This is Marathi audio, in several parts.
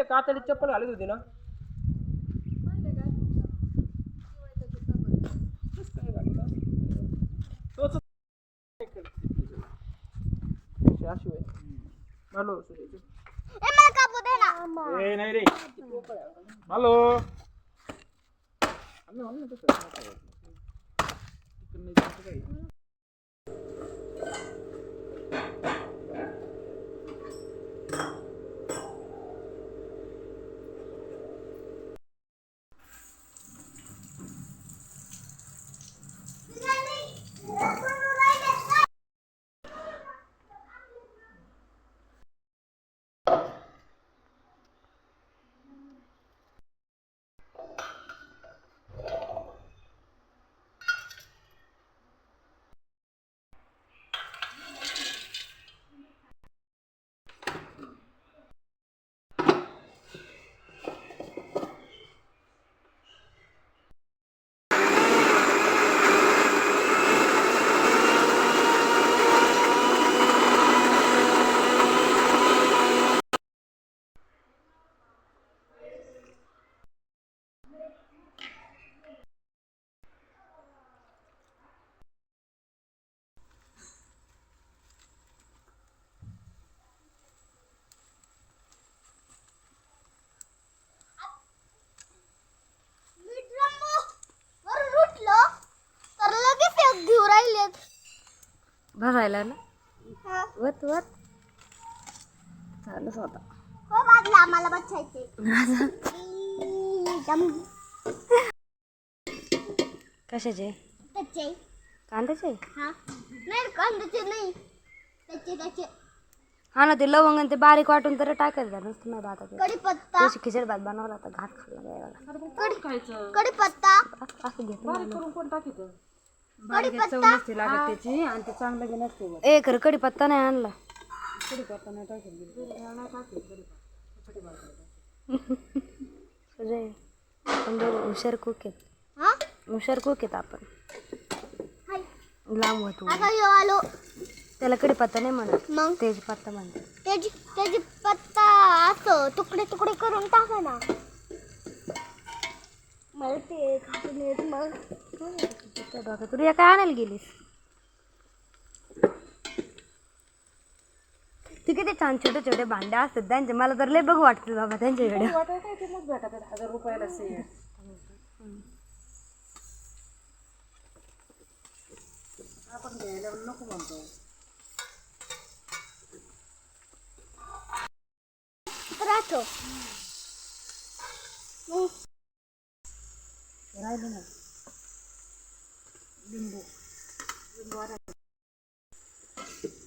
ते कातडी चप्पल घालत होती ना? तोच अशी होय. हॅलो सुरेश. ए मला कापू दे ना ए नाही रे हॅलो आम्ही म्हणलं ना तसं. भरायला ना? हा. वत वत. चालूच होता. हो आम्हाला बचायचे जम कशाचे कांद्याचे? हा. नाही कांद्याचे नाही. त्याचे त्याचे. हा ना ते लवंग आणि ते बारीक वाटून तर टाकायचं नसतं नाही भातात कढीपत्ता. खिचडी भात बनवला तर घात खाल्ला वेळेला कढी खायचं. कढीपत्ता. असं- असं चव नसते लागत त्याची आणि ते चांगलं बी नसते ए खरं कडीपत्ता नाही आणला. सुजय आपण दोघं हुशार कुक आहेत. हा? हुशार कुक आहेत आपण. हाय. लांब होतो आता यो आलो. त्याला कडीपत्ता नाही म्हणत. मग? तेज पत्ता म्हणतात. त्याची त्याची पत्ता असं तुकडे तुकडे करून टाका ना. ते खातून येत मग. त्या डोक्यात. तुला काय आणायला गेलीस? ते किती छान छोटे छोटे भांडे असतात त्यांचे. मला तर लय बघू वाटतं बाबा त्यांच्या व्हिडिओ वाटाय काय ते मग भेटत आहेत हजार रुपयाला सेट आपण घ्यायला नको म्हणतो. राहतो.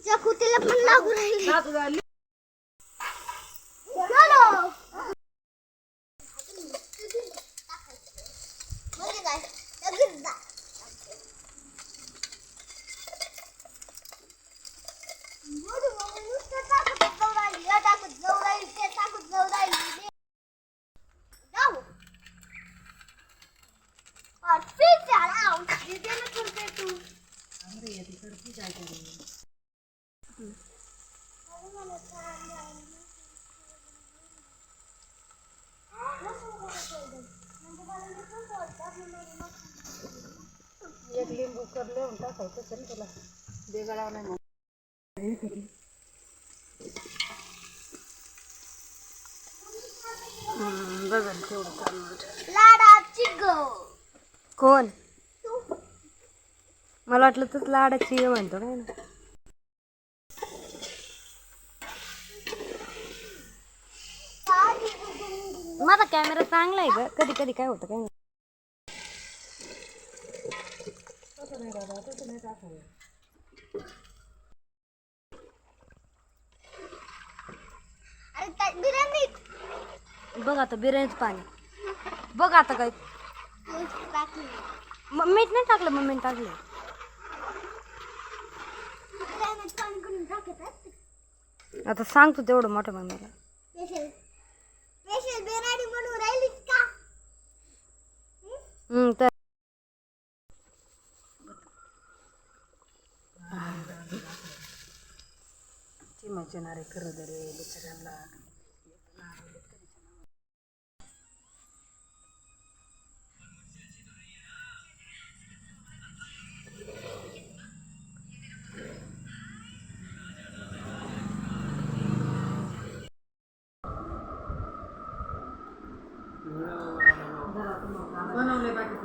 चकुतीला पण लागू राहिली. चलो. म्हणजे काय? लगेच जा. मोठी मम्मी नुसतं टाकत जाऊ राहिली, या टाकत जाऊ राहिली, ते टाकत जाऊ राहिली. जाऊ. और फिर चढ़ाओ जिसे न करते तू एक लिंबू कर लिहून टाकायचं तरी तुला बेगळा नाही बघा तेवढं कोण? मला वाटलं तूच लाडाची आहे म्हणतो काय ना. माझा कॅमेरा चांगला आहे ग. कधी कधी काय होतं काय बघ आता बिर्याणीच पाणी. बघ आता काय. मीठ नाही टाकलं मम्मीने टाकलं बिर्याणीत पाणी करून टाकत असते आता सांग तू तेवढं मोठं मम्मीला. स्पेशल स्पेशल बिर्याणी म्हणून राहिलीस का? हम्म, तर ती मजा रे खरं दरे बिचाऱ्यांना. बनवले बाकी